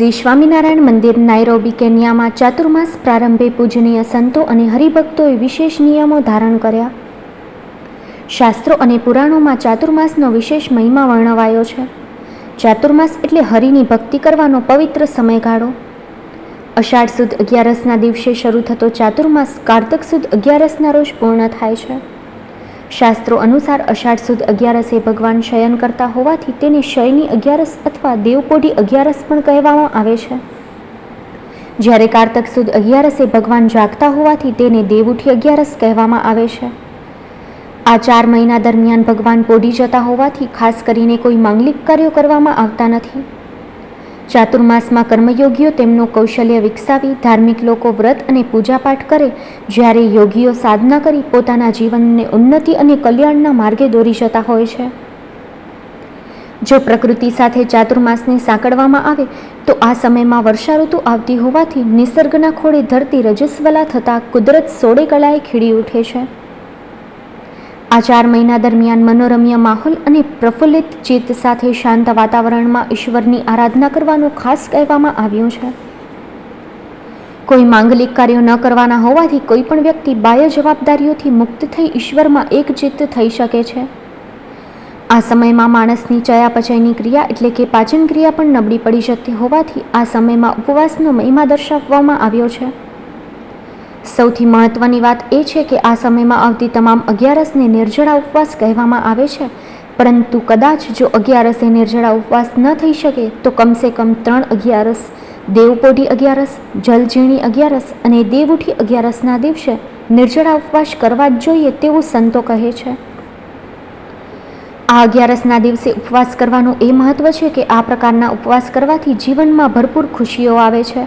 શ્રી સ્વામિનારાયણ મંદિર નાયરોબી, કેન્યામાં ચાતુર્માસ પ્રારંભે પૂજનીય સંતો અને હરિભક્તોએ વિશેષ નિયમો ધારણ કર્યા. શાસ્ત્રો અને પુરાણોમાં ચાતુર્માસનો વિશેષ મહિમા વર્ણવાયો છે. ચાતુર્માસ એટલે હરિની ભક્તિ કરવાનો પવિત્ર સમયગાળો. અષાઢ સુદ અગિયારસના દિવસે શરૂ થતો ચાતુર્માસ કારતક સુદ અગિયારસના રોજ પૂર્ણ થાય છે. શાસ્ત્રો અનુસાર અષાઢ સુદ અગિયારસે ભગવાન શયન કરતા હોવાથી તેને શયની અગિયારસ અથવા દેવપોઢી અગિયારસ પણ કહેવામાં આવે છે. જ્યારે કારતક સુદ અગિયારસે ભગવાન જાગતા હોવાથી તેને દેવઉઠી અગિયારસ કહેવામાં આવે છે. આ ચાર મહિના દરમિયાન ભગવાન પોઢી જતા હોવાથી ખાસ કરીને કોઈ માંગલિક કાર્યો કરવામાં આવતા નથી. ચાતુર્માસમાં કર્મયોગીઓ તેમનું કૌશલ્ય વિકસાવી ધાર્મિક લોકો વ્રત અને પૂજાપાઠ કરે, જ્યારે યોગીઓ સાધના કરી પોતાના જીવનને ઉન્નતિ અને કલ્યાણના માર્ગે દોરી જતા હોય છે. જો પ્રકૃતિ સાથે ચાતુર્માસને સાંકળવામાં આવે, તો આ સમયમાં વર્ષા ઋતુ આવતી હોવાથી નિસર્ગના ખોળે ધરતી રજસ્વલા થતાં કુદરત સોળે કલાએ ખીડી ઉઠે છે. આ ચાર મહિના દરમિયાન મનોરમ્ય માહોલ અને પ્રફુલ્લિત ચિત્ત સાથે શાંત વાતાવરણમાં ઈશ્વરની આરાધના કરવાનું ખાસ કહેવામાં આવ્યું છે. કોઈ માંગલિક કાર્યો ન કરવાના હોવાથી કોઈ પણ વ્યક્તિ બાહ્ય જવાબદારીઓથી મુક્ત થઈ ઈશ્વરમાં એકચિત્ત થઈ શકે છે. આ સમયમાં માણસની ચયાપચયની ક્રિયા એટલે કે પાચન ક્રિયા પણ નબળી પડી જતી હોવાથી આ સમયમાં ઉપવાસનો મહિમા દર્શાવવામાં આવ્યો છે. સૌથી મહત્વની વાત એ છે કે આ સમયમાં આવતી તમામ અગિયારસને નિર્જળા ઉપવાસ કહેવામાં આવે છે. પરંતુ કદાચ જો અગિયારસે નિર્જળા ઉપવાસ ન થઈ શકે, તો કમસે કમ ત્રણ અગિયારસ, દેવપોઢી અગિયારસ જલઝીણી અગિયારસ અને દેવઉઠી અગિયારસના દિવસે નિર્જળા ઉપવાસ કરવા જ જોઈએ તેવું સંતો કહે છે. આ અગિયારસના દિવસે ઉપવાસ કરવાનું એ મહત્વ છે કે આ પ્રકારના ઉપવાસ કરવાથી જીવનમાં ભરપૂર ખુશીઓ આવે છે.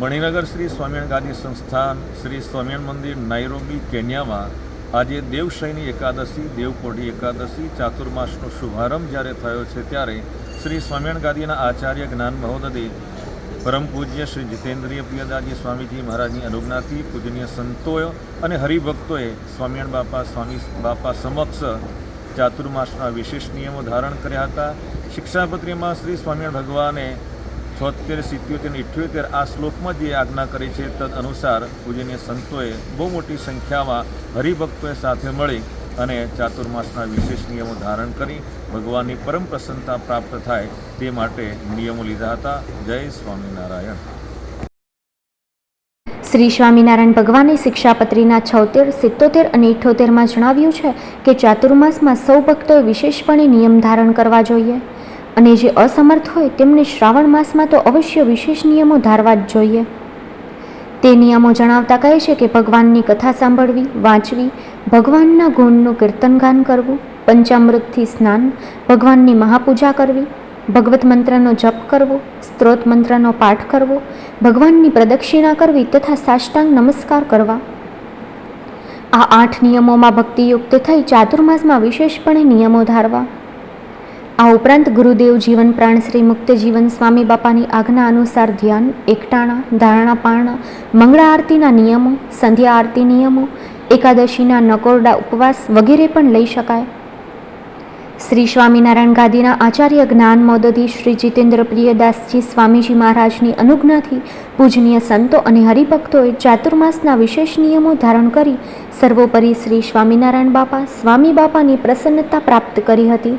મણિનગર શ્રી સ્વામિનારાયણ ગાદી સંસ્થાન શ્રી સ્વામિનારાયણ મંદિર નાઇરોબી કેન્યામાં આજે દેવશયની એકાદશી, દેવકોઢી એકાદશી, ચાતુર્માસનો શુભારંભ જ્યારે થયો છે ત્યારે શ્રી સ્વામિનારાયણ ગાદીના આચાર્ય જ્ઞાન મહોદય પરમ પૂજ્ય શ્રી જીતેન્દ્રિય પ્રિયદાજી સ્વામીજી મહારાજની અનુજ્ઞાથી પૂજનીય સંતોએ અને હરિભક્તોએ સ્વામિનારાયણ બાપા, સ્વામી બાપા સમક્ષ ચાતુર્માસના વિશેષ નિયમો ધારણ કર્યા હતા. શિક્ષાપત્રીમાં શ્રી સ્વામિનારાયણ ભગવાને છોતેર સિત્યોતેર ઇઠ્યોતેર આ શ્લોકમાં જે આજ્ઞા કરી છે તદ અનુસાર પૂજનીય સંતોએ બહુ મોટી સંખ્યામાં હરિભક્તોએ સાથે મળી અને ચાતુર્માસના વિશેષ નિયમો ધારણ કરી, ભગવાનની પરમ પ્રસન્નતા પ્રાપ્ત થાય તે માટે નિયમો લીધા હતા. જય સ્વામિનારાયણ. શ્રી સ્વામિનારાયણ ભગવાને શિક્ષાપત્રીના છોતેર સિત્તોતેર અને ઇઠ્ઠોતેરમાં જણાવ્યું છે કે ચાતુર્માસમાં સૌ ભક્તોએ વિશેષપણે નિયમ ધારણ કરવા જોઈએ. અને જે અસમર્થ હોય તેમને શ્રાવણ માસમાં તો અવશ્ય વિશેષ નિયમો ધારવા જ જોઈએ. તે નિયમો જણાવતા કહે છે કે ભગવાનની કથા સાંભળવી, વાંચવી, ભગવાનના ગુણનું કીર્તનગાન કરવું, પંચામૃતથી સ્નાન, ભગવાનની મહાપૂજા કરવી, ભગવત મંત્રનો જપ કરવો, સ્ત્રોત મંત્રનો પાઠ કરવો, ભગવાનની પ્રદક્ષિણા કરવી તથા સાષ્ટાંગ નમસ્કાર કરવા. આ આઠ નિયમોમાં ભક્તિયુક્ત થઈ ચાતુર્માસમાં વિશેષપણે નિયમો ધારવા. આ ઉપરાંત ગુરુદેવ જીવન પ્રાણ શ્રી મુક્ત જીવન સ્વામી બાપાની આજ્ઞા અનુસાર ધ્યાન, એકટાણા, ધારણા પારણા મંગળા આરતીના નિયમો, સંધ્યા આરતી નિયમો, એકાદશીના નકોરડા ઉપવાસ વગેરે પણ લઈ શકાય. શ્રી સ્વામિનારાયણ ગાદીના આચાર્ય જ્ઞાન મોદધી શ્રી જીતેન્દ્ર પ્રિયદાસજી સ્વામીજી મહારાજની અનુજ્ઞાથી પૂજનીય સંતો અને હરિભક્તોએ ચાતુર્માસના વિશેષ નિયમો ધારણ કરી સર્વોપરી શ્રી સ્વામિનારાયણ બાપા, સ્વામી બાપાની પ્રસન્નતા પ્રાપ્ત કરી હતી.